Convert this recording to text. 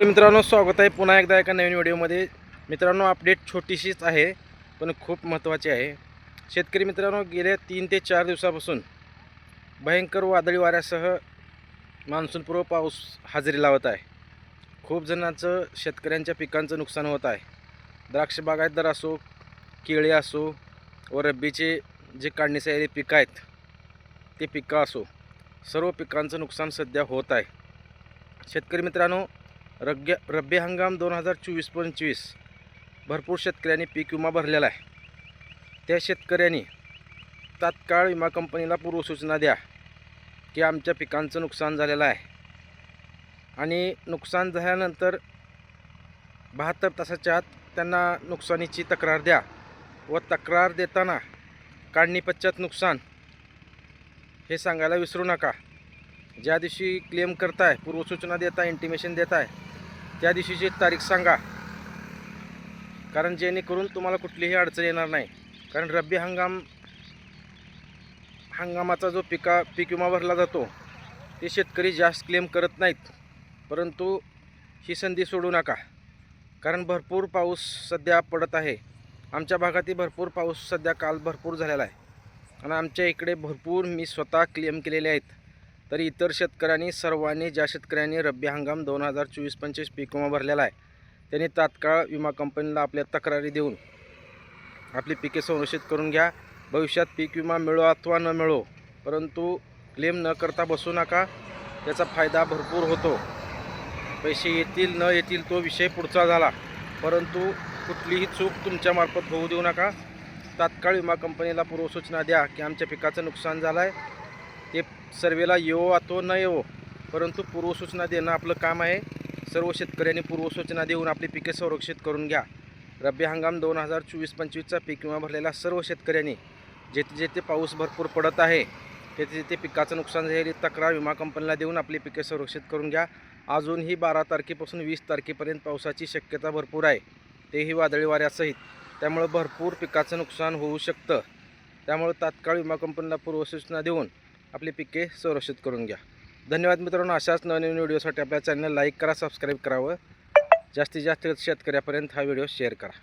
मित्रांनो स्वागत आहे पुन्हा एकदा एका नवीन व्हिडिओमध्ये. मित्रांनो अपडेट छोटीशीच आहे पण खूप महत्त्वाची आहे. शेतकरी मित्रांनो गेल्या तीन ते चार दिवसापासून भयंकर वादळी वाऱ्यासह मान्सूनपूर्व पाऊस हजेरी लावत आहे. खूप जणांचं शेतकऱ्यांच्या पिकांचं नुकसान होत आहे. द्राक्ष बागायतदार असो केळी असो व रब्बीचे जे काढणीस आलेले पिकं आहेत ते पिकं असो सर्व पिकांचं नुकसान सध्या होत आहे. शेतकरी मित्रांनो रग्य रब्बी हंगाम दोन हजार चोवीस पंचवीस भरपूर शेतकऱ्यांनी पीक विमा भरलेला आहे. त्या शेतकऱ्यांनी तात्काळ विमा कंपनीला पूर्वसूचना द्या की आमच्या पिकांचं नुकसान झालेलं आहे. आणि नुकसान झाल्यानंतर बहात्तर तासाच्या आत त्यांना नुकसानीची तक्रार द्या व तक्रार देताना काढणीपश्चात नुकसान हे सांगायला विसरू नका. ज्या दिवशी क्लेम करताय पूर्वसूचना देताय इंटिमेशन देताय त्या दिवशीची तारीख सांगा. कारण जेणेकरून तुम्हाला कुठलीही अडचण येणार नाही. कारण रब्बी हंगाम हंगामाचा जो पिका पीक विमा भरला जातो ते शेतकरी जास्त क्लेम करत नाहीत. परंतु ही संधी सोडू नका. कारण भरपूर पाऊस सध्या पडत आहे. आमच्या भागातही भरपूर पाऊस सध्या काल भरपूर झालेला आहे. आणि आमच्या इकडे भरपूर मी स्वतः क्लेम केलेले आहेत. तर इतर शेतकऱ्यांनी सर्वांनी ज्या शेतकऱ्यांनी रब्बी हंगाम दोन हजार चोवीस पंचवीस पीक विमा भरलेला आहे त्यांनी तात्काळ विमा कंपनीला आपल्या तक्रारी देऊन आपली पिके संरक्षित करून घ्या. भविष्यात पीक विमा मिळो अथवा न मिळो परंतु क्लेम न करता बसू नका. त्याचा फायदा भरपूर होतो. पैसे येतील न येतील तो विषय पुढचा झाला. परंतु कुठलीही चूक तुमच्यामार्फत होऊ देऊ नका. तात्काळ विमा कंपनीला पूर्वसूचना द्या की आमच्या पिकाचं नुकसान झालं आहे सर्वेला येवो अथवा न येवो. परंतु पूर्वसूचना देणं आपलं काम आहे. सर्व शेतकऱ्यांनी पूर्वसूचना देऊन आपली पिके संरक्षित करून घ्या. रब्बी हंगाम दोन हजार चोवीस पंचवीसचा पीक विमा भरलेला सर्व शेतकऱ्यांनी जेथे जेथे पाऊस भरपूर पडत आहे तेथे तेथे पिकाचं नुकसान झालेली तक्रार विमा कंपनीला देऊन आपली पिके संरक्षित करून घ्या. अजूनही बारा तारखेपासून वीस तारखेपर्यंत पावसाची शक्यता भरपूर आहे. तेही वादळी वाऱ्यासहित. त्यामुळं भरपूर पिकाचं नुकसान होऊ शकतं. त्यामुळं तात्काळ विमा कंपनीला पूर्वसूचना देऊन आपली पिके संरक्षित करून घ्या. धन्यवाद मित्रांनो अशाच नवीन व्हिडिओसाठी आपल्या चॅनल लाईक करा सबस्क्राईब करावं. जास्तीत जास्त शेतकऱ्यापर्यंत हा व्हिडिओ शेअर करा.